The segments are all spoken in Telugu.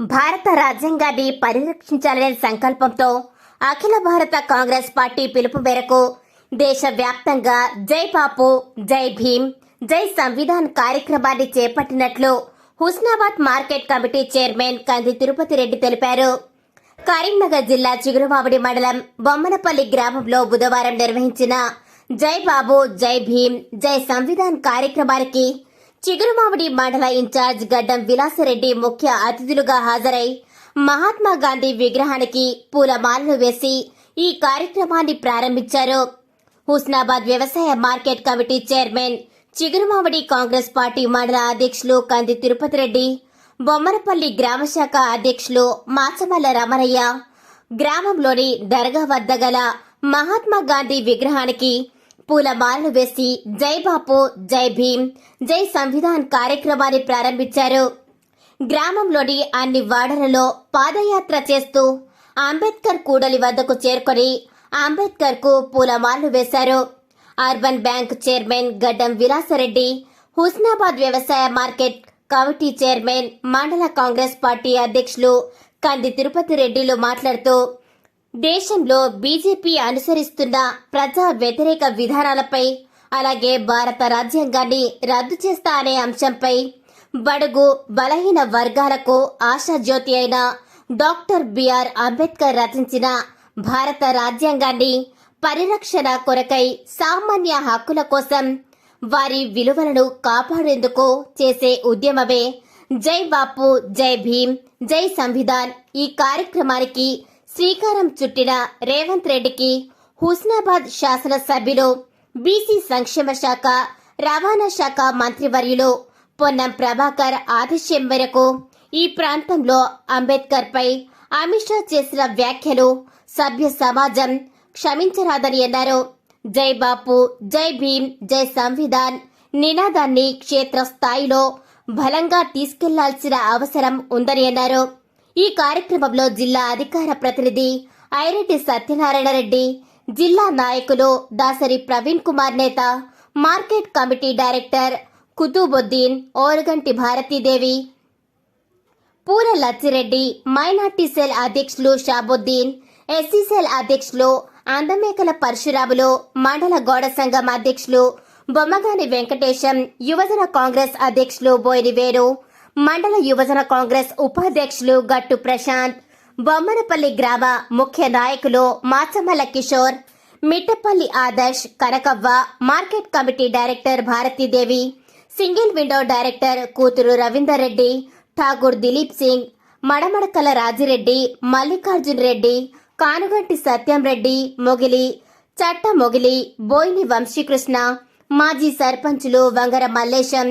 భారత రాజ్యాంగాన్ని పరిరక్షించాలనే సంకల్పంతో అఖిల భారత కాంగ్రెస్ పార్టీ పిలుపు మేరకు దేశవ్యాప్తంగా జై బాపు జై భీమ్ జై సంవిధాన్ కార్యక్రమాన్ని చేపట్టినట్లు హుస్నాబాద్ మార్కెట్ కమిటీ చైర్మన్ కంది తిరుపతి రెడ్డి తెలిపారు. కరీంనగర్ జిల్లా చిగురుమామిడి మండలం బొమ్మనపల్లి గ్రామంలో బుధవారం నిర్వహించిన జై బాబు జై భీమ్ జై సంవిధాన్ కార్యక్రమానికి చిగురుమామిడి మండల ఇన్ఛార్జ్ గడ్డం విలాసరెడ్డి ముఖ్య అతిథులుగా హాజరై మహాత్మా గాంధీ విగ్రహానికి పూలమాలలు వేసి ఈ కార్యక్రమాన్ని ప్రారంభించారు. హుస్నాబాద్ వ్యవసాయ market committee chairman Chigurumamidi Congress party మండల అధ్యక్షులు కంది తిరుపతి రెడ్డి బొమ్మరపల్లి గ్రామ శాఖ అధ్యక్షులు మాచమల్ల రమణయ్య గ్రామంలోని దర్గా వద్ద గల మహాత్మా గాంధీ విగ్రహానికి పూల పూలమాలలు వేసి జై బాపు జై భీమ్ జై సంవిధాన్ కార్యక్రమాన్ని ప్రారంభించారు. గ్రామంలోని అన్ని వాడలలో పాదయాత్ర చేస్తూ అంబేద్కర్ కూడలి వద్దకు చేరుకొని అంబేద్కర్కు పూలమాలలు వేశారు. అర్బన్ బ్యాంక్ చైర్మన్ గడ్డం విలాసరెడ్డి హుస్నాబాద్ వ్యవసాయ మార్కెట్ కమిటీ చైర్మన్ మండల కాంగ్రెస్ పార్టీ అధ్యక్షులు కంది తిరుపతి రెడ్డిలు మాట్లాడుతూ దేశంలో బీజేపీ అనుసరిస్తున్న ప్రజా వ్యతిరేక విధానాలపై అలాగే భారత రాజ్యాంగాన్ని రద్దు చేస్తా అనే అంశంపై బడుగు బలహీన వర్గాలకు ఆశాజ్యోతి అయిన డాక్టర్ బిఆర్ అంబేద్కర్ రచించిన భారత రాజ్యాంగాన్ని పరిరక్షణ కొరకై సామాన్య హక్కుల కోసం వారి విలువలను కాపాడేందుకు చేసే ఉద్యమమే జై బాపు జై భీమ్ జై సంవిధాన్ ఈ కార్యక్రమానికి శ్రీకారం చుట్టిన రేవంత్ రెడ్డికి హుస్నాబాద్ శాసనసభ్యులు బీసీ సంక్షేమ శాఖ రవాణా శాఖ మంత్రివర్యులు పొన్నం ప్రభాకర్ ఆదేశం మేరకు ఈ ప్రాంతంలో అంబేద్కర్ పై అమిత్ షా చేసిన వ్యాఖ్యలు సభ్య సమాజం క్షమించరాదని అన్నారు. జై బాపు జై భీమ్ జై సంవిధాన్ నినాదాన్ని క్షేత్రస్థాయిలో బలంగా తీసుకెళ్ళాల్సిన అవసరం ఉందని అన్నారు. ఈ కార్యక్రమంలో జిల్లా అధికార ప్రతినిధి ఐరెడ్డి సత్యనారాయణ రెడ్డి జిల్లా నాయకులు దాసరి ప్రవీణ్ కుమార్ నేత market committee director Kutubuddin Oraganti Bharathidevi Pura Lachireddy minority cell అధ్యక్షులు షాబుద్దీన్ ఎస్సీ సెల్ అధ్యక్షులు అందమేకల పరశురాములు మండల గోడ సంఘం అధ్యక్షులు బొమ్మగాని వెంకటేశం యువజన కాంగ్రెస్ అధ్యక్షులు బోయిని వేణు మండల యువజన కాంగ్రెస్ ఉపాధ్యక్షులు గట్టు ప్రశాంత్ బొమ్మనపల్లి గ్రామ ముఖ్య నాయకులు Machamalla Kishore Mittapalli Adarsh Kanakavva market committee director Bharathidevi single window director కూతురు రవీందర్ రెడ్డి ఠాగూర్ దిలీప్ సింగ్ మడమడకల రాజిరెడ్డి మల్లికార్జున్ రెడ్డి కానుగంటి సత్యం రెడ్డి మొగిలి చట్ట మొగిలి బోయిని వంశీకృష్ణ మాజీ సర్పంచులు వంగర మల్లేశం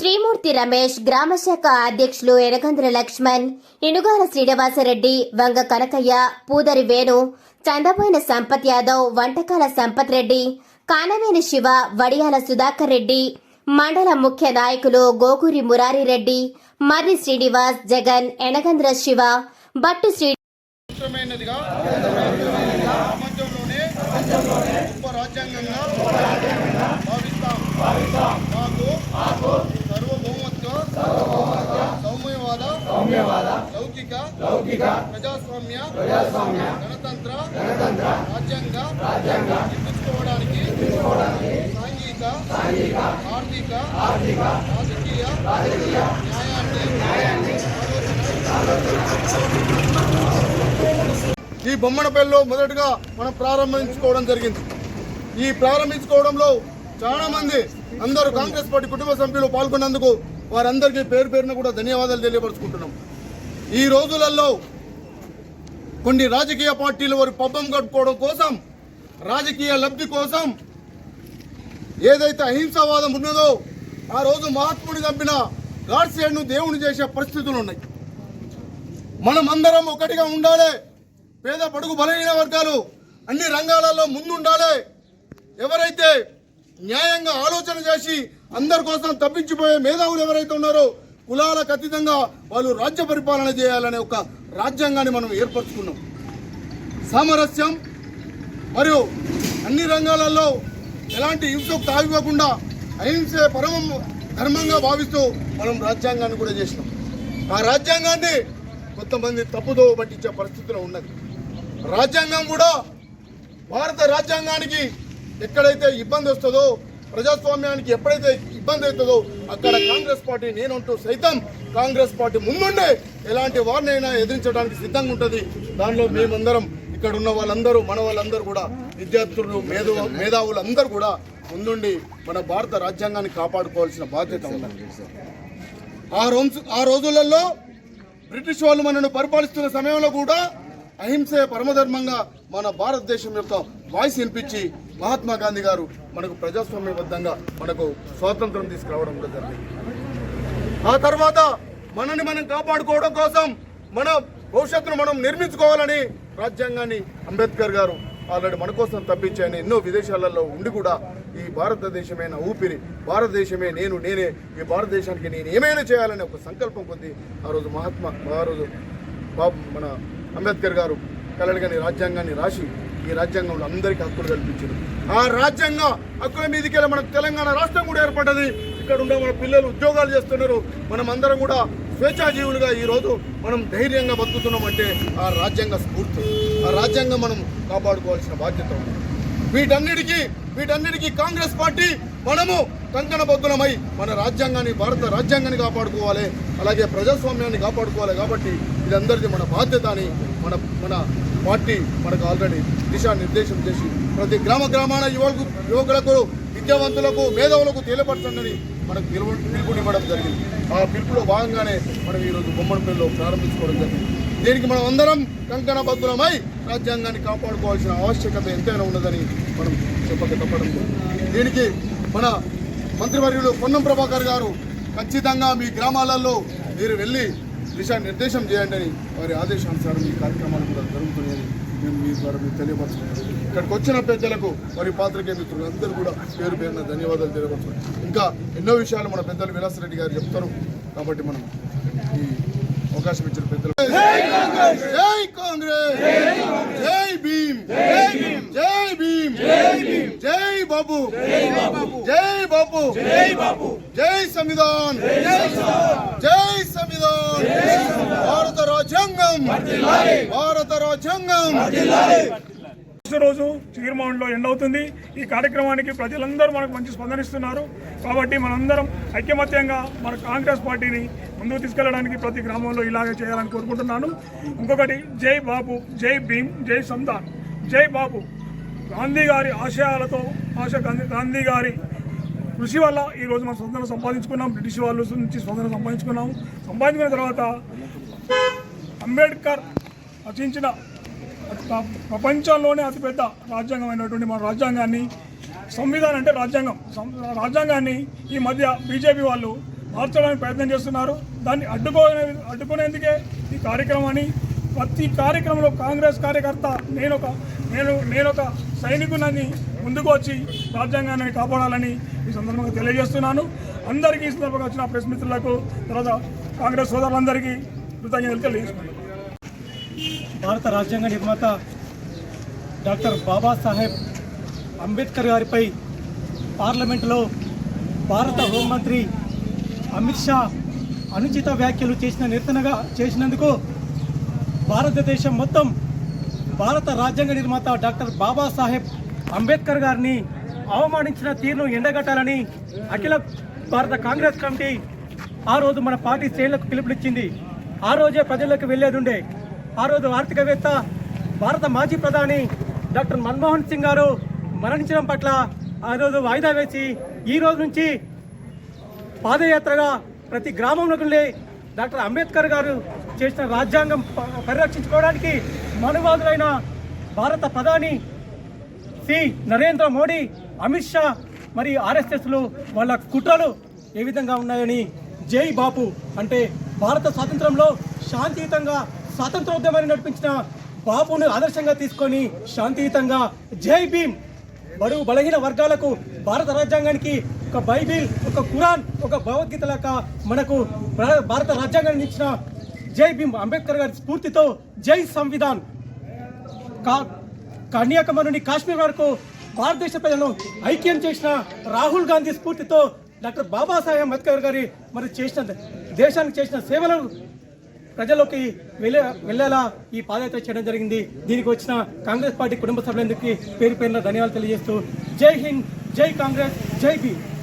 శ్రీమూర్తి రమేష్ గ్రామశాఖ అధ్యక్షులు ఎనగంద్ర లక్ష్మణ్ ఇనుగాల శ్రీనివాసరెడ్డి వంగ కనకయ్య పూదరి వేణు చందపోయిన సంపత్ యాదవ్ వంటకాల సంపత్ రెడ్డి కానవేని శివ వడియాల సుధాకర్ రెడ్డి మండల ముఖ్య నాయకులు గోకూరి మురారి రెడ్డి మర్రి శ్రీనివాస్ జగన్ ఎనగంద్ర శివ బట్టు శ్రీ రాజ్యాంగంగా భావిస్తాం. సర్వభౌమత్వ సౌమ్యవాద లౌకిక ప్రజాస్వామ్య గణతంత్ర రాజ్యాంగ నిర్మించుకోవడానికి సాంఘిక ఆర్థిక రాజకీయ న్యాయాన్ని ఈ బొమ్మనపల్లిలో మొదటగా మనం ప్రారంభించుకోవడం జరిగింది. ఈ ప్రారంభించుకోవడంలో చాలా మంది అందరూ కాంగ్రెస్ పార్టీ కుటుంబ సభ్యులు పాల్గొన్నందుకు వారందరికీ పేరు పేరున కూడా ధన్యవాదాలు తెలియపరుచుకుంటున్నాం. ఈ రోజులలో కొన్ని రాజకీయ పార్టీలు వారి పబ్బం కట్టుకోవడం కోసం రాజకీయ లబ్ధి కోసం ఏదైతే అహింసావాదం ఉన్నదో ఆ రోజు మహాత్ముడి చంపిన గాడ్సేడ్ను దేవుని చేసే పరిస్థితులు ఉన్నాయి. మనం అందరం ఒకటిగా ఉండాలి. పేద పడుగు బలహీన వర్గాలు అన్ని రంగాలలో ముందుండాలి. ఎవరైతే న్యాయంగా ఆలోచన చేసి అందరి కోసం తప్పించిపోయే మేధావులు ఎవరైతే ఉన్నారో కులాలకు అతీతంగా వాళ్ళు రాజ్య పరిపాలన చేయాలనే ఒక రాజ్యాంగాన్ని మనం ఏర్పరచుకున్నాం. సామరస్యం మరియు అన్ని రంగాలలో ఎలాంటి హింసకు తాగివ్వకుండా అహింసే పరమం ధర్మంగా భావిస్తూ మనం రాజ్యాంగాన్ని కూడా చేసినాం. ఆ రాజ్యాంగాన్ని కొంతమంది తప్పుదో పట్టించే పరిస్థితిలో ఉన్నది. రాజ్యాంగం కూడా భారత రాజ్యాంగానికి ఎక్కడైతే ఇబ్బంది వస్తుందో ప్రజాస్వామ్యానికి ఎప్పుడైతే ఇబ్బంది అవుతుందో అక్కడ కాంగ్రెస్ పార్టీ నేనంటూ సైతం కాంగ్రెస్ పార్టీ ముందుండే ఎలాంటి వారినైనా ఎదిరించడానికి సిద్ధంగా ఉంటుంది. దానిలో మేమందరం ఇక్కడ ఉన్న వాళ్ళందరూ మన వాళ్ళందరూ కూడా విద్యార్థులు మేధో మేధావులు అందరూ కూడా ముందుండి మన భారత రాజ్యాంగాన్ని కాపాడుకోవాల్సిన బాధ్యత ఉంది ఆ రోజు ఆ రోజులలో బ్రిటిష్ వాళ్ళు మనను పరిపాలిస్తున్న సమయంలో కూడా అహింసే పరమధర్మంగా మన భారతదేశం యొక్క వాయిస్ వినిపించి మహాత్మా గాంధీ గారు మనకు ప్రజాస్వామ్యబద్ధంగా మనకు స్వాతంత్రం తీసుకురావడం కూడా జరిగింది. ఆ తర్వాత మనని మనం కాపాడుకోవడం కోసం మన భవిష్యత్తును మనం నిర్మించుకోవాలని రాజ్యాంగాన్ని అంబేద్కర్ గారు ఆల్రెడీ మన కోసం తప్పించాయని ఎన్నో విదేశాలలో ఉండి కూడా ఈ భారతదేశమైన ఊపిరి భారతదేశమే నేను నేనే ఈ భారతదేశానికి నేను ఏమైనా చేయాలనే ఒక సంకల్పం కొద్ది ఆ రోజు మహాత్మా ఆ రోజు బాబు మన అంబేద్కర్ గారు కలలుగని రాజ్యాంగాన్ని రాసి ఈ రాజ్యాంగంలో అందరికీ హక్కులు కల్పించారు. ఆ రాజ్యాంగ హక్కుల మీదకి మన తెలంగాణ రాష్ట్రం కూడా ఏర్పడ్డది. ఇక్కడ ఉండే మన పిల్లలు ఉద్యోగాలు చేస్తున్నారు. మనం అందరం కూడా స్వేచ్ఛాజీవులుగా ఈ రోజు మనం ధైర్యంగా బతుకుతున్నాం అంటే ఆ రాజ్యాంగ స్ఫూర్తి. ఆ రాజ్యాంగం మనం కాపాడుకోవాల్సిన బాధ్యత ఉంది. వీటన్నిటికీ వీటన్నిటికీ కాంగ్రెస్ పార్టీ మనము కంకణబద్దులమై మన రాజ్యాంగాన్ని భారత రాజ్యాంగాన్ని కాపాడుకోవాలి. అలాగే ప్రజాస్వామ్యాన్ని కాపాడుకోవాలి కాబట్టి ఇదందరిది మన బాధ్యత అని మన మన పార్టీ మనకు ఆల్రెడీ దిశానిర్దేశం చేసి ప్రతి గ్రామ గ్రామాల యువకు యువకులకు విద్యావంతులకు మేధావులకు తెలియపరచండి మనకు పిలుపు పిలుపునివ్వడం జరిగింది. ఆ పిలుపులో భాగంగానే మనం ఈరోజు బొమ్మడిపల్లిలో ప్రారంభించుకోవడం జరిగింది. దీనికి మనం అందరం కంకణ బద్దులమై రాజ్యాంగాన్ని కాపాడుకోవాల్సిన ఆవశ్యకత ఎంతైనా ఉన్నదని మనం చెప్పక తప్పడం దీనికి మన మంత్రివర్యులు పొన్నం ప్రభాకర్ గారు ఖచ్చితంగా మీ గ్రామాలలో మీరు వెళ్ళి దిశా నిర్దేశం చేయండి అని వారి ఆదేశానుసారం ఈ కార్యక్రమాలు కూడా జరుగుతున్నాయని మేము మీ ద్వారా మీకు తెలియపరుస్తున్నాం ఇక్కడికి వచ్చిన పెద్దలకు మరి పాత్రికేయ మిత్రులు అందరూ కూడా పేరు పేరున ధన్యవాదాలు తెలియపరుస్తున్నాం. ఇంకా ఎన్నో విషయాలు మన పెద్దలు విలాసరెడ్డి గారు చెప్తారు. కాబట్టి మనం ఈ అవకాశం ఇచ్చిన పెద్దలు జై కాంగ్రెస్! జై భీమ్! జై భీమ్! జై బాబు. జై బాబు. జై సంవిధాన్. జై సంవిధాన్. భారత రాజ్యాంగం. భారత రాజ్యాంగం. రోజు చీర్మౌండ్లో ఎండ్ అవుతుంది. ఈ కార్యక్రమానికి ప్రజలందరూ మనకు మంచి స్పందనిస్తున్నారు కాబట్టి మనందరం ఐక్యమత్యంగా మన కాంగ్రెస్ పార్టీని ముందుకు తీసుకెళ్ళడానికి ప్రతి గ్రామంలో ఇలాగే చేయాలని కోరుకుంటున్నాను. ఇంకొకటి జై బాబు జై భీమ్ జై సంతాన్ జై బాబు. గాంధీ గారి ఆశయాలతో ఆశ గాంధీ గారి కృషి వల్ల ఈరోజు మనం స్వతంత్రం సంపాదించుకున్నాం. బ్రిటిష్ వాళ్ళ నుంచి స్వతంత్రం సంపాదించుకున్నాం సంపాదించుకున్న తర్వాత అంబేద్కర్ రచించిన ప్ర- ప్రపంచంలోనే అతిపెద్ద రాజ్యాంగమైనటువంటి మన రాజ్యాంగాన్ని సంవిధానం అంటే రాజ్యాంగం. రాజ్యాంగాన్ని ఈ మధ్య బీజేపీ వాళ్ళు మార్చడానికి ప్రయత్నం చేస్తున్నారు. దాన్ని అడ్డుకోనే అడ్డుకునేందుకే ఈ కార్యక్రమాన్ని ప్రతి కార్యక్రమంలో కాంగ్రెస్ కార్యకర్త నేను ఒక నేను నేను ఒక సైనికునని ముందుకు వచ్చి రాజ్యాంగాన్ని కాపాడాలని ఈ సందర్భంగా తెలియజేస్తున్నాను. అందరికీ ఈ సందర్భంగా వచ్చిన ప్రెస్ మిత్రులకు తర్వాత కాంగ్రెస్ సోదరులందరికీ కృతజ్ఞతలు తెలియజేస్తున్నాను. భారత రాజ్యాంగ నిర్మాత డాక్టర్ బాబాసాహెబ్ అంబేద్కర్ గారిపై పార్లమెంటులో భారత హోంమంత్రి అమిత్ షా అనుచిత వ్యాఖ్యలు చేసిన నిరసనగా చేసినందుకు భారతదేశం మొత్తం భారత రాజ్యాంగ నిర్మాత డాక్టర్ బాబాసాహెబ్ అంబేద్కర్ గారిని అవమానించిన తీరును ఎండగట్టాలని అఖిల భారత కాంగ్రెస్ కమిటీ ఆ రోజు మన పార్టీ శ్రేణులకు పిలుపునిచ్చింది. ఆ రోజే ప్రజలకు వెళ్ళేది ఉండే. ఆ రోజు ఆర్థికవేత్త భారత మాజీ ప్రధాని డాక్టర్ మన్మోహన్ సింగ్ గారు మరణించడం పట్ల ఆ రోజు వాయిదా వేసి ఈ రోజు నుంచి పాదయాత్రగా ప్రతి గ్రామంలోకి వెళ్ళి డాక్టర్ అంబేద్కర్ గారు చేసిన రాజ్యాంగం పరిరక్షించుకోవడానికి మనువాదులైన భారత ప్రధాని సి నరేంద్ర మోడీ అమిత్ షా మరి ఆర్ఎస్ఎస్లు వాళ్ళ కుట్రలు ఏ విధంగా ఉన్నాయని జై బాపు అంటే భారత స్వాతంత్రంలో శాంతియుతంగా స్వాతంత్రోద్యమాన్ని నడిపించిన బాపును ఆదర్శంగా తీసుకొని శాంతియుతంగా జై భీమ్. బడుగు బలహీన వర్గాలకు భారత రాజ్యాంగానికి ఒక బైబిల్ ఒక ఖురాన్ ఒక భగవద్గీత లాగా మనకు భారత రాజ్యాంగాన్ని ఇచ్చిన జై భీమ్ అంబేద్కర్ గారి స్ఫూర్తితో జై సంవిధాన్. కా- కన్యాకుమారి నుండి కాశ్మీర్ వరకు భారతదేశ ప్రజలను ఐక్యం చేసిన రాహుల్ గాంధీ స్ఫూర్తితో డాక్టర్ బాబాసాహెబ్ అంబేద్కర్ గారి మరి చేసిన దేశానికి చేసిన సేవలు ప్రజల్లోకి వెళ్ళే వెళ్ళేలా ఈ పాదయాత్ర చేయడం జరిగింది. దీనికి వచ్చిన కాంగ్రెస్ పార్టీ కుటుంబ సభ్యులందరికీ పేరు పేరున ధన్యవాదాలు తెలియజేస్తూ జై హింద్ జై కాంగ్రెస్ జై భీమ్.